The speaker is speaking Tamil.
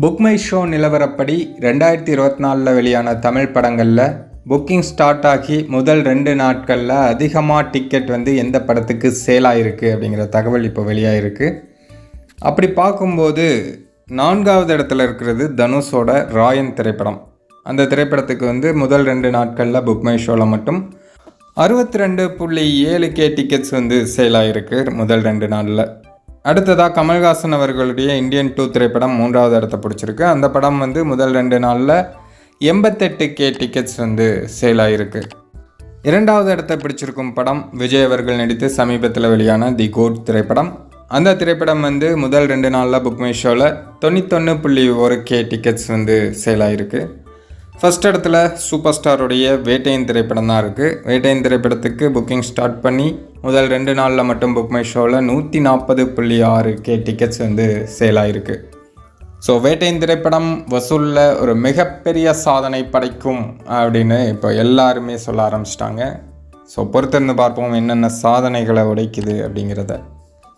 புக் மை ஷோ நிலவரப்படி ரெண்டாயிரத்தி இருபத்தி நாலில் வெளியான தமிழ் படங்களில் புக்கிங் ஸ்டார்ட் ஆகி முதல் ரெண்டு நாட்களில் அதிகமாக டிக்கெட் வந்து எந்த படத்துக்கு சேல் ஆகிருக்கு அப்படிங்கிற தகவல் இப்போ வெளியாகிருக்கு அப்படி பார்க்கும்போது நான்காவது இடத்துல இருக்கிறது தனுஷோட ராயன் திரைப்படம். அந்த திரைப்படத்துக்கு வந்து முதல் ரெண்டு நாட்களில் புக் மை ஷோவில் மட்டும் அறுபத்தி ரெண்டு புள்ளி ஏழு கே டிக்கெட்ஸ் வந்து சேல் ஆகிருக்கு முதல் ரெண்டு நாளில். அடுத்ததாக கமல்ஹாசன் அவர்களுடைய இந்தியன் டூ திரைப்படம் மூன்றாவது இடத்த பிடிச்சிருக்கு. அந்த படம் வந்து முதல் ரெண்டு நாளில் எண்பத்தெட்டு கே டிக்கெட்ஸ் வந்து சேல் ஆகிருக்கு இரண்டாவது இடத்தை பிடிச்சிருக்கும் படம் விஜய் அவர்கள் நடித்து சமீபத்தில் வெளியான தி கோட் திரைப்படம். அந்த திரைப்படம் வந்து முதல் ரெண்டு நாளில் புக் மை ஷோவில் தொண்ணூத்தொன்று புள்ளி ஒரு கே டிக்கெட்ஸ் வந்து சேல் ஆகிருக்கு ஃபஸ்ட் இடத்துல சூப்பர் ஸ்டாருடைய வேட்டையின் திரைப்படம் தான் இருக்குது வேட்டையின் திரைப்படத்துக்கு புக்கிங் ஸ்டார்ட் பண்ணி முதல் ரெண்டு நாளில் மட்டும் புக் மை ஷோவில் நூற்றி நாற்பது புள்ளி ஆறு கே டிக்கெட்ஸ் வந்து சேல் ஆகிருக்கு ஸோ வேட்டையின் திரைப்படம் வசூலில் ஒரு மிகப்பெரிய சாதனை படைக்கும் அப்படின்னு இப்போ எல்லாருமே சொல்ல ஆரம்பிச்சிட்டாங்க. ஸோ பொறுத்திருந்து பார்ப்போம் என்னென்ன சாதனைகளை உடைக்குது அப்படிங்கிறத.